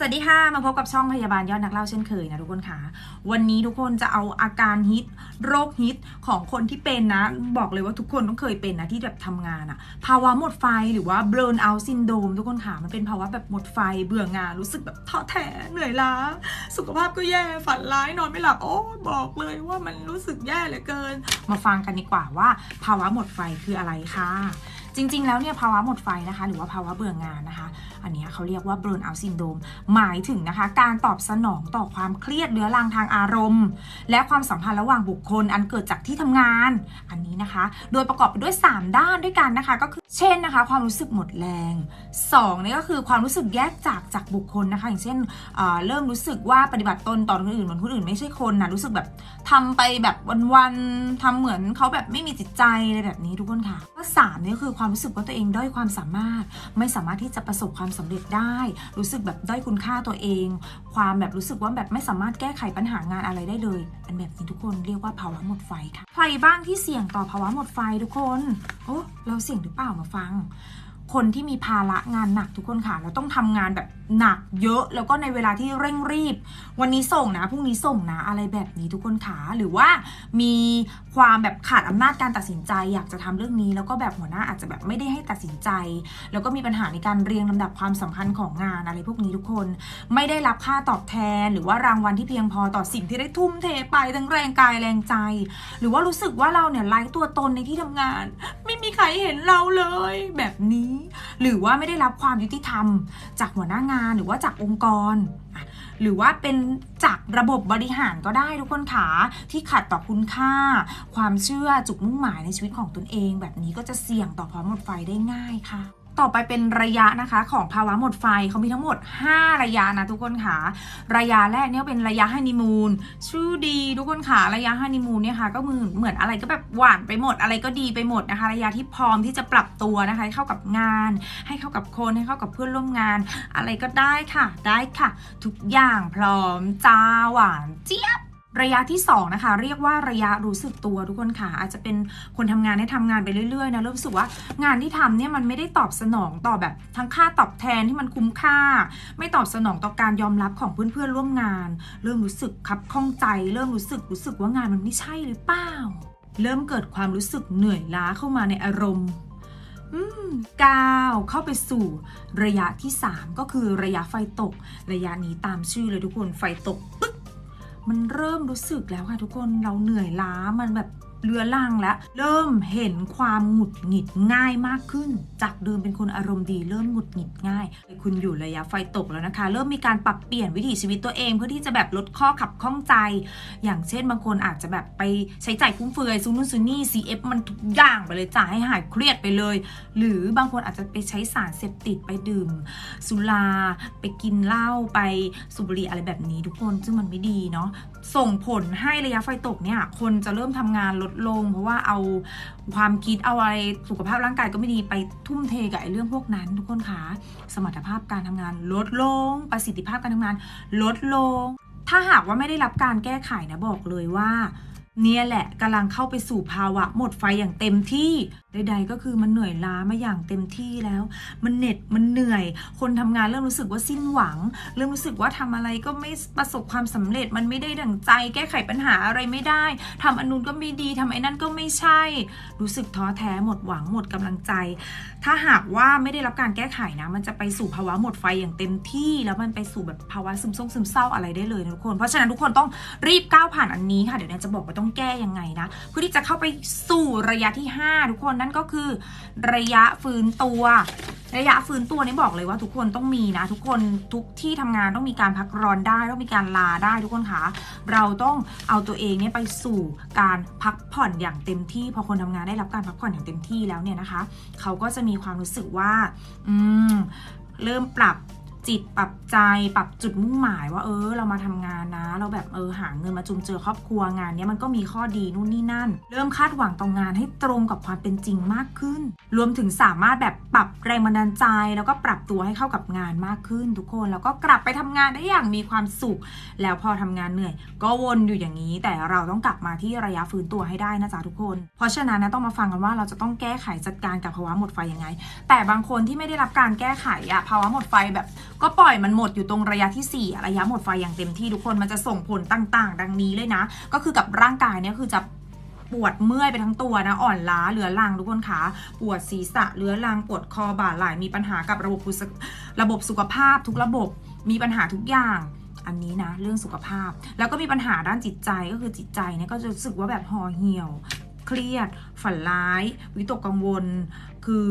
สวัสดีค่ะ มาพบกับช่องพยาบาลยอดนักเล่าเช่นเคยนะทุกคนค่ะ วันนี้ทุกคนจะเอาอาการฮิต โรคฮิตของคนที่เป็นนะ บอกเลยว่าทุกคนต้องเคยเป็นนะที่แบบทำงานอะภาวะหมดไฟหรือว่า burn out syndrome ทุกคนค่ะ มันเป็นภาวะแบบหมดไฟเบื่องานรู้สึกแบบท้อแท้เหนื่อยล้า สุขภาพก็แย่ฝันร้ายนอนไม่หลับโอ้บอกเลยว่ามันรู้สึกแย่เหลือเกิน มาฟังกันดีกว่าว่า ภาวะหมดไฟคืออะไรค่ะ จริง ๆ แล้วเนี่ยภาวะหมดไฟนะคะ หรือว่าภาวะเบื่องานนะคะ อันนี้เขาเรียกว่า burn out syndrome หมายถึงนะคะ การตอบสนองต่อความเครียดเรื้อรังทางอารมณ์ และความสัมพันธ์ระหว่างบุคคลอันเกิดจากที่ทำงาน อันนี้นะคะ โดยประกอบไปด้วย 3 ด้านด้วยกันนะคะ ก็คือเช่นนะคะ ความรู้สึกหมดแรง2นี่ก็คือความรู้สึกแยกจากจากบุคคลนะคะ อย่างเช่นเเริ่มรู้สึกว่าปฏิบัติตนต่อคนอื่นเหมือนคนอื่นไม่ใช่คนนะรู้สึกแบบทำไปแบบวันๆทำเหมือนเขาแบบไม่มีจิตใจอะไรแบบนี้ทุกคนค่ะข้อสามนี่ก็คือความรู้สึกว่าตัวเองด้อยความสามารถ ไม่สามารถที่จะประสบความสำเร็จได้ รู้สึกแบบด้อยคุณค่าตัวเอง ความแบบรู้สึกว่าแบบไม่สามารถแก้ไขปัญหางานอะไรได้เลย อันแบบนี้ทุกคนเรียกว่าภาวะหมดไฟค่ะ ใครบ้างที่เสี่ยงต่อภาวะหมดไฟทุกคน โอ้ เราเสี่ยงหรือเปล่ามาฟัง คนที่มีภาระงานหนักทุกคนค่ะ เราต้องทำงานแบบหนักเยอะ แล้วก็ในเวลาที่เร่งรีบ วันนี้ส่งนะพรุ่งนี้ส่งนะอะไรแบบนี้ทุกคนขาหรือว่ามีความแบบขาดอำนาจการตัดสินใจ อยากจะทำเรื่องนี้ แล้วก็แบบหัวหน้าอาจจะแบบไม่ได้ให้ตัดสินใจ แล้วก็มีปัญหาในการเรียงลำดับความสำคัญของงานอะไรพวกนี้ทุกคน ไม่ได้รับค่าตอบแทน หรือว่ารางวัลที่เพียงพอต่อสิ่งที่ได้ทุ่มเทไปทั้งแรงกายแรงใจ หรือว่ารู้สึกว่าเราเนี่ยไร้ตัวตนในที่ทำงาน ไม่มีใครเห็นเราเลยแบบนี้หรือว่าไม่ได้รับความยุติธรรม จากหัวหน้างานหรือว่าจากองค์กร หรือว่าเป็นจากระบบบริหารก็ได้ทุกคนขาที่ขัดต่อคุณค่า ความเชื่อจุดมุ่งหมายในชีวิตของตนเอง แบบนี้ก็จะเสี่ยงต่อพร้อมหมดไฟได้ง่ายค่ะ ต่อไปเป็นระยะนะคะของภาวะหมดไฟเขามีทั้งหมด 5 ระยะนะทุกคนค่ะ ระยะแรกเนี่ยเป็นระยะฮันนีมูนชื่อดีทุกคนค่ะระยะฮันนีมูนเนี่ยค่ะก็มือเหมือนอะไรก็แบบหวานไปหมดอะไรก็ดีไปหมดนะคะ ระยะที่พร้อมที่จะปรับตัวนะคะให้เข้ากับงาน ให้เข้ากับคนให้เข้ากับเพื่อนร่วมงาน อะไรก็ได้ค่ะ ได้ค่ะ ทุกอย่างพร้อมจ้าหวานเจี๊ยบ ระยะที่2นะคะเรียกว่าระยะรู้สึกตัวทุกคนค่ะ อาจจะเป็นคนทำงานให้ทำงานไปเรื่อยๆนะเริ่มรู้สึกว่างานที่ทำเนี่ยมันไม่ได้ตอบสนองต่อแบบทั้งค่าตอบแทนที่มันคุ้มค่า ไม่ตอบสนองต่อการยอมรับของเพื่อนๆร่วมงาน เริ่มรู้สึกคับข้องใจ เริ่มรู้สึกรู้สึกว่างานมันไม่ใช่หรือเปล่าเริ่มเกิดความรู้สึกเหนื่อยล้าเข้ามาในอารมณ์ก้าวเข้าไปสู่ระยะที่ 3 ก็คือระยะไฟตก ระยะนี้ตามชื่อเลยทุกคนไฟตกปึ๊ก มันเริ่มรู้สึกแล้วค่ะทุกคนเราเหนื่อยล้ามันแบบ เรือล่างแล้วเริ่มเห็นความหงุดหงิดง่ายมากขึ้น จากเดิมเป็นคนอารมณ์ดีเริ่มหงุดหงิดง่าย คุณอยู่ระยะไฟตกแล้วนะคะ เริ่มมีการปรับเปลี่ยนวิถีชีวิตตัวเองเพื่อที่จะแบบลดข้อขับข้องใจ อย่างเช่นบางคนอาจจะแบบไปใช้จ่ายฟุ่มเฟือยซูนู่นซูนี่ CF มันทุกอย่างไปเลยจ่ายให้หายเครียดไปเลย หรือบางคนอาจจะไปใช้สารเสพติดไปดื่ม สุราไปกินเหล้าไปสูบบุหรี่อะไรแบบนี้ทุกคนซึ่งมันไม่ดีเนาะส่งผลให้ระยะไฟตกเนี่ยคนจะเริ่มทำงานลดลง เพราะว่าเอาความคิดเอาอะไรสุขภาพร่างกายก็ไม่ดีไปทุ่มเทกับไอ้เรื่องพวกนั้นทุกคนคะสมรรถภาพการทำงานลดลง ประสิทธิภาพการทำงานลดลง ถ้าหากว่าไม่ได้รับการแก้ไขนะบอกเลยว่า เนี่ยแหละกำลังเข้าไปสู่ภาวะหมดไฟอย่างเต็มที่ใดๆก็คือมันเหนื่อยล้ามาอย่างเต็มที่แล้ว มันเหน็ดมันเหนื่อย คนทำงานเริ่มรู้สึกว่าสิ้นหวัง เริ่มรู้สึกว่าทำอะไรก็ไม่ประสบความสำเร็จมันไม่ได้ดั่งใจ แก้ไขปัญหาอะไรไม่ได้ทำอันนู้นก็ไม่ดีทำไอ้นั่นก็ไม่ใช่ รู้สึกท้อแท้หมดหวังหมดกำลังใจ ถ้าหากว่าไม่ได้รับการแก้ไขนะ มันจะไปสู่ภาวะหมดไฟอย่างเต็มที่ แล้วมันไปสู่แบบภาวะซึมซ่งซึมเศร้าอะไรได้เลยนะทุกคนเพราะฉะนั้นทุกคนต้องรีบก้าวผ่านอันนี้ค่ะเดี๋ยวแนนจะบอกว่าต้องแก้ยังไงนะ เพื่อที่จะเข้าไปสู่ระยะที่ 5 ทุกคนนั่นก็คือ ระยะฟื้นตัว ระยะฟื้นตัวนี่บอกเลยว่าทุกคนต้องมีนะ ทุกคนทุกที่ทำงานต้องมีการพักร้อนได้ต้องมีการลาได้ทุกคนคะเราต้องเอาตัวเองเนี่ยไปสู่การพักผ่อนอย่างเต็มที่พอคนทำงานได้รับการพักผ่อนอย่างเต็มที่แล้วเนี่ยนะคะ เขาก็จะมีความรู้สึกว่า อืมเริ่มปรับ จิตปรับใจปรับจุดมุ่งหมายว่าเออ เรามาทำงานนะ เราแบบเออหาเงินมาจุนเจือครอบครัวงานนี้มันก็มีข้อดีนู่นนี่นั่น เริ่มคาดหวังต่องานให้ตรงกับความเป็นจริงมากขึ้น รวมถึงสามารถแบบปรับแรงบันดาลใจ แล้วก็ปรับตัวให้เข้ากับงานมากขึ้น ทุกคนแล้วก็กลับไปทำงานได้อย่างมีความสุข แล้วพอทำงานเหนื่อย ก็วนอยู่อย่างนี้ แต่เราต้องกลับมาที่ระยะฟื้นตัวให้ได้นะจ๊ะทุกคน เพราะฉะนั้นนะต้องมาฟังกันว่าเราจะต้องแก้ไขจัดการกับภาวะหมดไฟยังไง แต่บางคนที่ไม่ได้รับการแก้ไขอะภาวะหมดไฟแบบก็ปล่อยมันหมดอยู่ตรงระยะที่ 4 ระยะหมดไฟอย่างเต็มที่ทุกคนมันจะส่งผลต่างๆ ดังนี้เลยนะ ก็คือกับร่างกายเนี่ยคือจะปวดเมื่อยไปทั้งตัวนะอ่อนล้าเรื้อรังทุกคนคะปวดศีรษะเรื้อรังปวดคอบ่าไหล่มีปัญหากับระบบระบบสุขภาพทุกระบบมีปัญหาทุกอย่างอันนี้นะเรื่องสุขภาพ แล้วก็มีปัญหาด้านจิตใจก็คือจิตใจเนี่ยก็จะรู้สึกว่าแบบห่อเหี่ยว เครียด ฝันร้าย วิตกกังวล คือ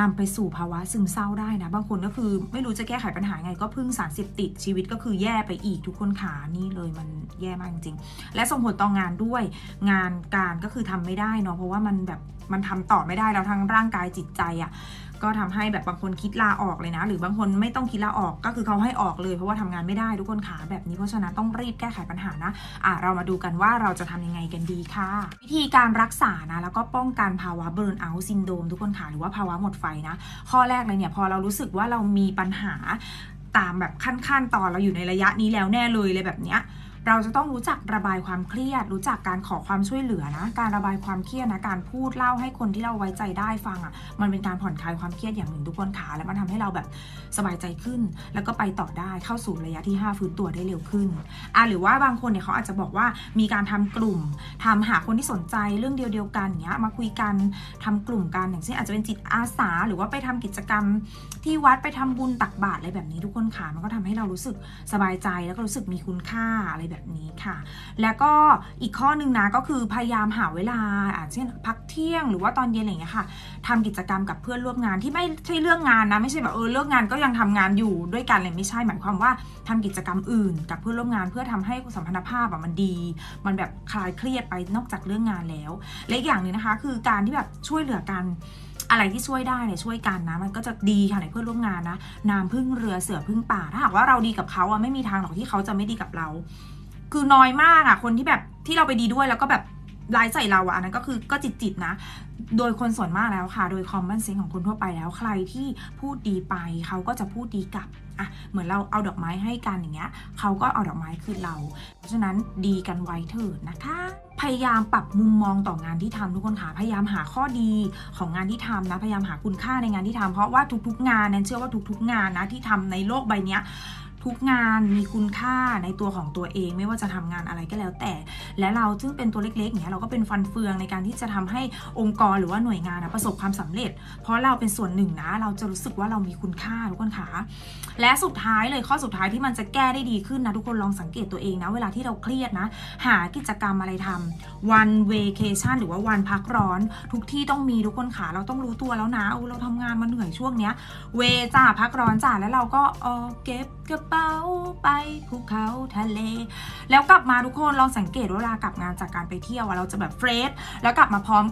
นำไปสู่ภาวะซึมเศร้าได้นะ บางคนก็คือไม่รู้จะแก้ไขปัญหาไง ก็พึ่งสารเสพติดชีวิตก็คือแย่ไปอีกทุกคนขานี่เลยมันแย่มากจริง และส่งผลต่องานด้วย งานการก็คือทำไม่ได้เนาะเพราะว่ามันแบบ มันทำต่อไม่ได้แล้วทั้งร่างกายจิตใจอะ่ะก็ทำให้แบบบางคนคิดลาออกเลยนะ หรือบางคนไม่ต้องคิดลาออกก็คือเขาให้ออกเลย เพราะว่าทำงานไม่ได้ทุกคนขาแบบนี้เพราะฉะนั้นต้องรีบแก้ไขปัญหานะอะเรามาดูกันว่าเราจะทำยังไงกันดีค่ะ วิธีการรักษานะแล้วก็ป้องกันภาวะเบิร์นเอาท์ซินโดมทุกคนขาหรือว่าภาวะหมดไฟนะ ข้อแรกเลยเนี่ยพอเรารู้สึกว่าเรามีปัญหาตามแบบขั้นๆตอนเราอยู่ในระยะนี้แล้วแน่เลยเลยแบบเนี้ย เราจะต้องรู้จักระบายความเครียด รู้จักการขอความช่วยเหลือนะ การระบายความเครียดนะ การพูดเล่าให้คนที่เราไว้ใจได้ฟังอะ่ะ มันเป็นการผ่อนคลายความเครียดอย่างหนึ่งทุกคนขาแล้วมันทำให้เราแบบสบายใจขึ้น แล้วก็ไปต่อได้เข้าสู่ระยะที่ 5 ฟื้นตัวได้เร็วขึ้นอะหรือว่าบางคนเนี่ยเขาอาจจะบอกว่ามีการทำกลุ่มทำหาคนที่สนใจเรื่องเดียวๆกันเงี้ยมาคุยกันทำกลุ่มกันอย่างเช่นอาจจะเป็นจิตอาสา หรือว่าไปทำกิจกรรมที่วัดไปทำบุญตักบาตรอะไรแบบนี้ทุกคนค่ะมันก็ทำให้เรารู้สึกสบายใจแล้วก็รู้สึกมีคุณค่าอะไรแบบนี้ค่ะ แล้วก็อีกข้อหนึ่งนะก็คือพยายามหาเวลาอาจเช่นพักเที่ยงหรือว่าตอนเย็นอะไรอย่างเงี้ยค่ะทำกิจกรรมกับเพื่อนร่วมงานที่ไม่ใช่เรื่องงานนะไม่ใช่แบบเออเลิกงานก็ยังทำงานอยู่ด้วยกันเลยไม่ใช่หมายความว่าทำกิจกรรมอื่น กับเพื่อนร่วมงานเพื่อทำให้สัมพันธภาพอะมันดี มันแบบคลายเครียดไปนอกจากเรื่องงานแล้ว และอีกอย่างหนึงนะคะ คือการที่แบบช่วยเหลือกันอะไรที่ช่วยได้เนี่ยช่วยกันนะ มันก็จะดีค่ะในเพื่อนร่วมงานนะน้ำพึ่งเรือเสือพึ่งป่าถ้าหากว่าเราดีกับเขาอะไม่มีทางหรอกที่เขาจะไม่ดีกับเรา คือน้อยมากอะคนที่แบบที่เราไปดีด้วยแล้วก็แบบร้ายใส่เราอะอันนั้นก็คือก็จิตจิตๆนะ โดยคนส่วนมากแล้วค่ะ โดยคอมมอนเซนส์ของคนทั่วไปแล้วใครที่พูดดีไปเขาก็จะพูดดีกลับอะเหมือนเราเอาดอกไม้ให้กันอย่างเงี้ยเขาก็เอาดอกไม้คืนเรา เพราะฉะนั้นดีกันไว้เถิดนะคะ พยายามปรับมุมมองต่องานที่ทำทุกคนค่ะพยายามหาข้อดีของงานที่ทำนะพยายามหาคุณค่าในงานที่ทำเพราะว่าทุกๆ งานนั้นเชื่อว่าทุก ๆ งานนะที่ทำในโลกใบเนี้ย ทุกงานมีคุณค่าในตัวของตัวเอง ไม่ว่าจะทำงานอะไรก็แล้วแต่ และเราซึ่งเป็นตัวเล็กๆอย่างเนี้ยเราก็เป็นฟันเฟืองในการที่จะทำให้องค์กรหรือว่าหน่วยงานนะประสบความสำเร็จ เพราะเราเป็นส่วนหนึ่งนะ เราจะรู้สึกว่าเรามีคุณค่าทุกคนค่ะและสุดท้ายเลยข้อสุดท้ายที่มันจะแก้ได้ดีขึ้นนะทุกคนลองสังเกตตัวเองนะ เวลาที่เราเครียดนะ หากิจกรรมอะไรทำวันเวเคชันหรือว่าวันพักร้อน ทุกที่ต้องมีทุกคนค่ะเราต้องรู้ตัวแล้วนะเอาเราทำงานมาเหนื่อยช่วงเนี้ย เวจ้าพักร้อนจ้าแล้วเราก็เออเก็บ กระเป๋าไปภูเขาทะเล แล้วกลับมาทุกคนลองสังเกตเวลากลับงานจากการไปเที่ยวเราจะแบบเฟรชแล้วกลับมาพร้อม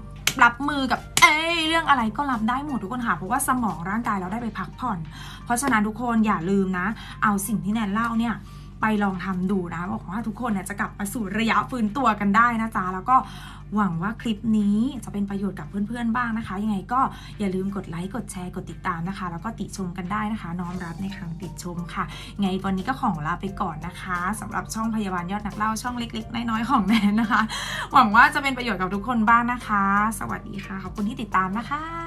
รับมือกับเอ้ยเรื่องอะไรก็รับได้หมดทุกคนค่ะเพราะว่าสมองร่างกายเราได้ไปพักผ่อน เพราะฉะนั้นทุกคนอย่าลืมนะ เอาสิ่งที่แนนเล่าเนี่ย ไปลองทำดูนะบอกว่าทุกคนเนี่ยจะกลับมาสู่ระยะฟื้นตัวกันได้นะจ๊ะแล้วก็หวังว่าคลิปนี้จะเป็นประโยชน์กับเพื่อนๆบ้างนะคะ ยังไงก็อย่าลืมกดไลค์กดแชร์กดติดตามนะคะ แล้วก็ติชมกันได้นะคะ น้อมรับในคำติชมค่ะ ไงวันนี้ก็ของลาไปก่อนนะคะสำหรับช่องพยาบาลยอดนักเล่าช่องเล็ก ๆ น้อยๆของแนนนะคะ หวังว่าจะเป็นประโยชน์กับทุกคนบ้างนะคะ สวัสดีค่ะขอบคุณที่ติดตามนะคะ